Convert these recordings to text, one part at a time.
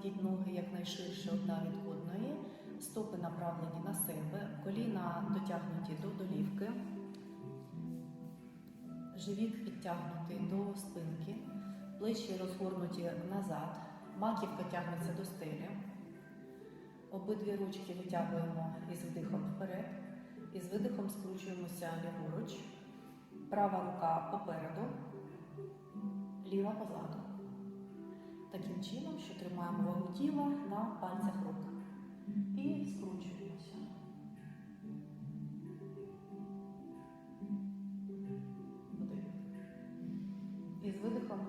Розведіть ноги якнайширше одна від одної, стопи направлені на себе, коліна дотягнуті до долівки, живіт підтягнутий до спинки, плечі розгорнуті назад, маківка тягнеться до стелі. Обидві ручки витягуємо із вдихом вперед, і з видихом скручуємося ліворуч, права рука попереду, ліва позаду. Таким чином, що тримаємо вагу тіла на пальцях рук. І скручуємося. Вдих. І з видихом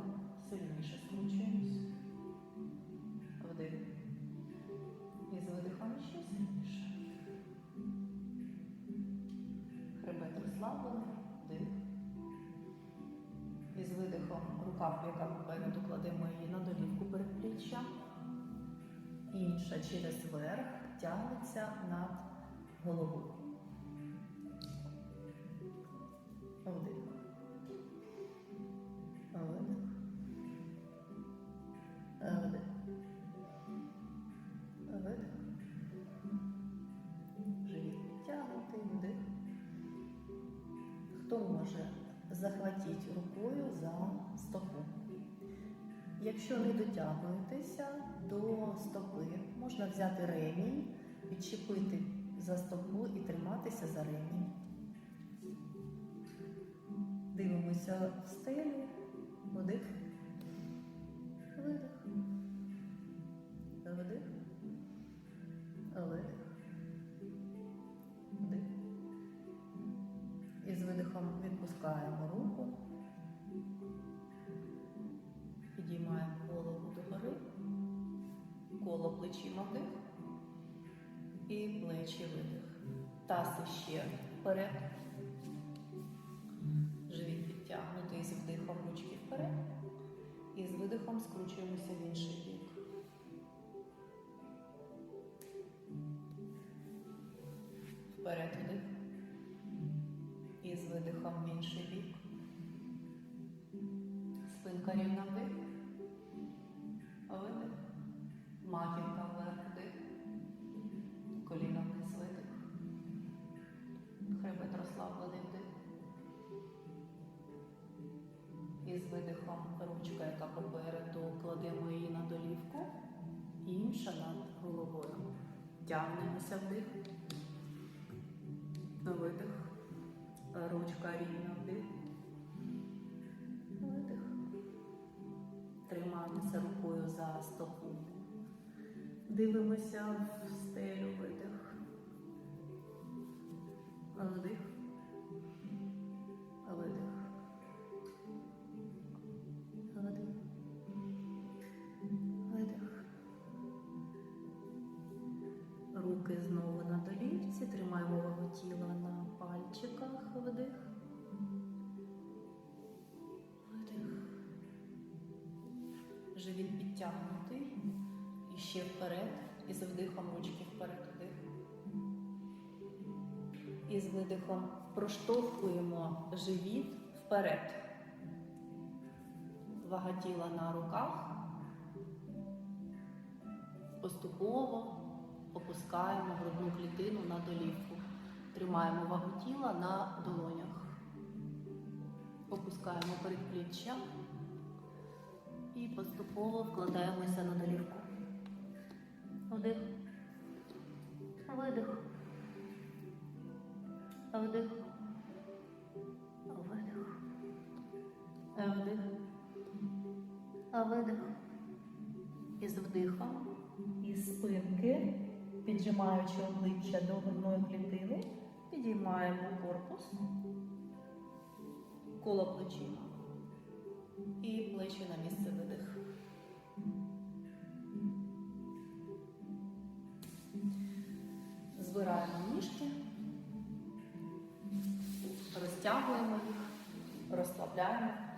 сильніше скручуємося. Вдих. І з видихом ще сильніше. Хребет розслаблений. Вдих. І з видихом рука, яка попереду кладемо її на долівку передпліччя. Інша через верх тягнеться над головою. Вдих. Видих. Вдих. Видих. Живіт підтягнутий, вдих. Хто може, захватіть рукою за стопу. Якщо не дотягуєтеся до стопи, можна взяти ремінь, відчепити за стопу і триматися за ремінь. Дивимося в стелю, вдих, видих, плечима вдих і плечі видих. Таз ще вперед. Живіт підтягнутий з вдихом ручки вперед. І з видихом скручуємося в інший бік. Вперед вдих. І з видихом в інший бік. Спинка рівна вдих. Розслаблений вдих. І з видихом ручка, яка попереду, кладемо її на долівку. Інша над головою. Тягнемося вдих. Видих. Ручка рівна вдих. Видих. Тримаємося рукою за стопу. Дивимося в стелю видих. Вдих. Руки знову на долівці. Тримаємо вагу тіла на пальчиках. Вдих. Видих. Живіт підтягнутий. І ще вперед. І з вдихом ручки вперед вдих. І з видихом проштовхуємо живіт вперед. Вага тіла на руках. Поступово опускаємо грудну клітину на долівку. Тримаємо вагу тіла на долонях. Опускаємо передпліччя і поступово вкладаємося на долівку. Вдих. Видих. Вдих. Видих. Вдих. Видих. І з вдихом, із спинки, піджимаючи обличчя до грудної клітини, підіймаємо корпус, коло плечима і плечі на місце видих. Збираємо ніжки, розтягуємо їх, розслабляємо.